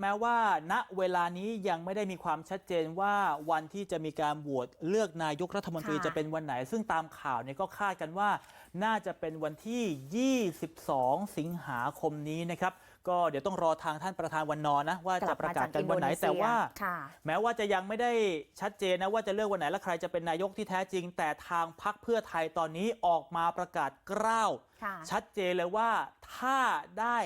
แม้ว่าณเวลานี้ยังไม่ได้มีความชัดเจนว่าวันที่จะมีการโหวตเลือกนายกรัฐมนตรีค่ะจะเป็นวันไหน ซึ่งตามข่าวเนี่ยก็คาดกันว่า น่าจะเป็นวันที่ 22 สิงหาคมนี้นะครับ ก็เดี๋ยวต้องรอทางท่านประธานวันนอนนะว่าจะประกาศกันวันไหนแต่ว่าค่ะแม้ว่าจะยังไม่ได้ชัดเจนนะว่าจะเลือกวันไหนและใครจะเป็นนายกที่แท้จริง แต่ทางพักเพื่อไทยตอนนี้ออกมาประกาศกล้าวค่ะชัดเจนเลยว่าถ้าได้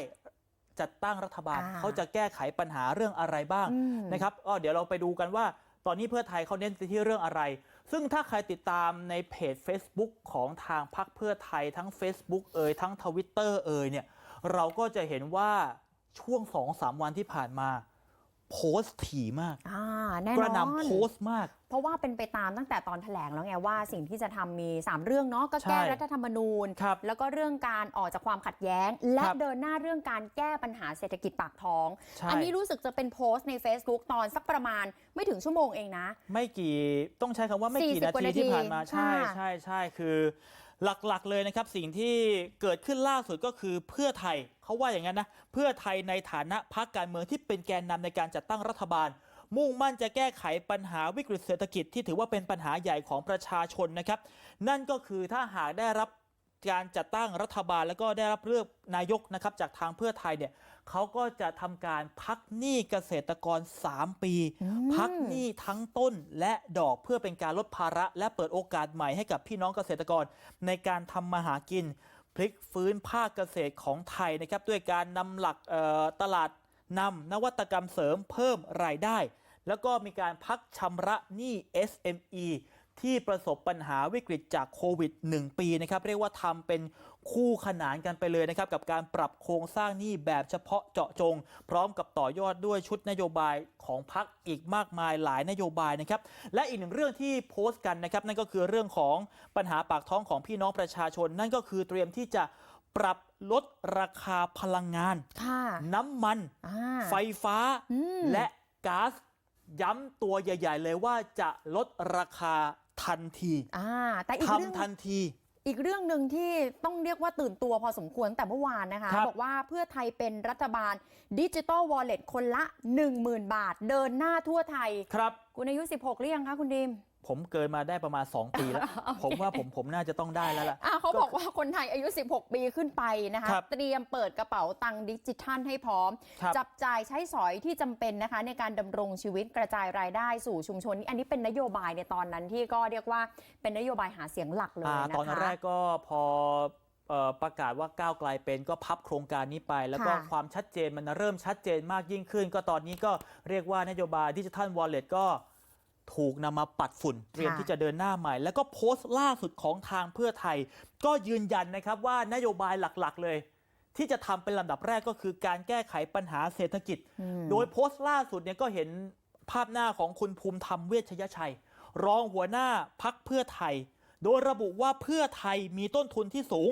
จัดตั้งรัฐบาล อ่าเขาจะแก้ไขปัญหาเรื่องอะไรบ้างอืม นะครับก็เดี๋ยวเราไปดูกันว่า ตอนนี้เพื่อไทยเขาเน้นไปที่เรื่องอะไร ซึ่งถ้าใครติดตามในเพจ Facebook ของทางพักเพื่อไทยทั้ง Facebook เอ่ยทั้งทวิตเตอร์เอ่ยเนี่ยเราก็จะเห็นว่าช่วง2-3วันที่ผ่านมา โพสต์ถี่มากอ่าแน่กนระหอนน่ำโพสต์มาก เพราะว่าเป็นไปตามตั้งแต่ตอนแถลงแล้วไงว่าสิ่งที่จะทำมี 3 เรื่องเนาะก็แก้ใช่รัฐธรรมนูญครับแล้วก็เรื่องการออกจากความขัดแย้ง และครับเดินหน้าเรื่องการแก้ปัญหาเศรษฐกิจปากท้องใช่อันี้รู้สึกจะเป็นโพสต์ใน Facebook ตอนสักประมาณไม่ถึงชั่วโมงเองนะ ไม่กี่ต้องใช้คำว่าไม่กี่40นากว่าทีนาทีที่ผ่านมาใช่ค่ะใช่ใช่คือ หลักๆเลยนะครับสิ่งที่เกิดขึ้นล่าสุดก็คือเพื่อไทยเขาว่าอย่างนั้นนะเพื่อไทยในฐานะพรรคการเมืองที่เป็นแกนนำในการจัดตั้งรัฐบาล มุ่งมั่นจะแก้ไขปัญหาวิกฤตเศรษฐกิจที่ถือว่าเป็นปัญหาใหญ่ของประชาชนนะครับ นั่นก็คือถ้าหากได้รับการจัดตั้งรัฐบาลแล้วก็ได้รับเลือกนายกนะครับจากทางเพื่อไทยเนี่ย เขาก็จะทำการพักหนี้เกษตรกร 3 ปีอืมพักหนี้ทั้งต้นและดอกเพื่อเป็นการลดภาระ และเปิดโอกาสใหม่ให้กับพี่น้องเกษตรกร ในการทำมาหากิน พลิกฟื้นภาคเกษตรของไทยนะครับด้วยการนำหลักเอ่อตลาดนำนวัตกรรมเสริมเพิ่มรายได้ แล้วก็มีการพักชำระหนี้ SME ที่ประสบปัญหาวิกฤตจากโควิด 1 ปีนะครับเรียกว่าทำเป็นคู่ขนานกันไปเลยนะครับกับการปรับโครงสร้างหนี้แบบเฉพาะเจาะจง พร้อมกับต่อยอดด้วยชุดนโยบายของพักอีกมากมายหลายนโยบายนะครับและอีกหนึ่งเรื่องที่โพสต์กันนะครับนั่นก็คือเรื่องของปัญหาปากท้องของพี่น้องประชาชน นั่นก็คือเตรียมที่จะปรับลดราคาพลังงานค่ะน้ำมันอ่าไฟฟ้าอืมและก๊าซย้ำตัวใหญ่ ๆ เลยว่าจะลดราคา ทันทีอ่าแต่อีกเรื่องทำทันที อีกเรื่องหนึ่งที่ต้องเรียกว่าตื่นตัวพอสมควรแต่เมื่อวานนะคะ ครับบอกว่าเพื่อไทยเป็นรัฐบาลดิจิ t a ลวอลเล็ตคนละ 10,000 บาท เดินหน้าทั่วไทย ครับคุณอายุ 16หรือยังคะคุณดิมผมเกินมาได้ประมาณ 2 ปีแล้ว ผมว่าผมผมน่าจะต้องได้แล้วล่ะ อะเขาบอกว่าคนไทยอายุ 16 ปีขึ้นไปนะคะ ครับเตรียมเปิดกระเป๋าตังค์ดิจิทัลให้พร้อม ครับ จับจ่ายใช้สอยที่จำเป็นนะคะ ในการดำรงชีวิตกระจายรายได้สู่ชุมชนนี่อันนี้เป็นนโยบายในตอนนั้นที่ก็เรียกว่าเป็นนโยบายหาเสียงหลักเลยอ่านะคะ ตอนแรกก็พอเอ่อ ประกาศว่าก้าวไกลเป็นก็พับโครงการนี้ไป แล้วก็ค่ะความชัดเจนมันเริ่มชัดเจนมากยิ่งขึ้น ก็ตอนนี้ก็เรียกว่านโยบายดิจิทัลวอลเล็ตก็ถูกนำมาปัดฝุ่น เตรียมที่จะเดินหน้าใหม่ แล้วก็โพสต์ล่าสุดของทางเพื่อไทย ก็ยืนยันนะครับว่านโยบายหลักๆ เลย ที่จะทำเป็นลำดับแรกก็คือการแก้ไขปัญหาเศรษฐกิจอืมโดยโพสต์ล่าสุดเนี่ยก็เห็นภาพหน้าของคุณภูมิธรรมเวชยชัย รองหัวหน้าพักเพื่อไทย โดยระบุว่าเพื่อไทยมีต้นทุนที่สูง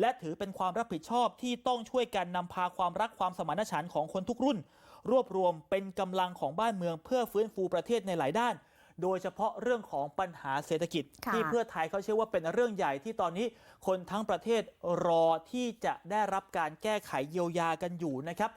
และถือเป็นความรับผิดชอบที่ต้องช่วยกันนำพาความรักความสมานฉันท์ของคนทุกรุ่น รวบรวมเป็นกำลังของบ้านเมืองเพื่อฟื้นฟูประเทศในหลายด้าน โดยเฉพาะเรื่องของปัญหาเศรษฐกิจ ค่ะ ที่เพื่อไทยเขาเชื่อว่าเป็นเรื่องใหญ่ที่ตอนนี้คนทั้งประเทศรอที่จะได้รับการแก้ไขเยียวยากันอยู่นะครับ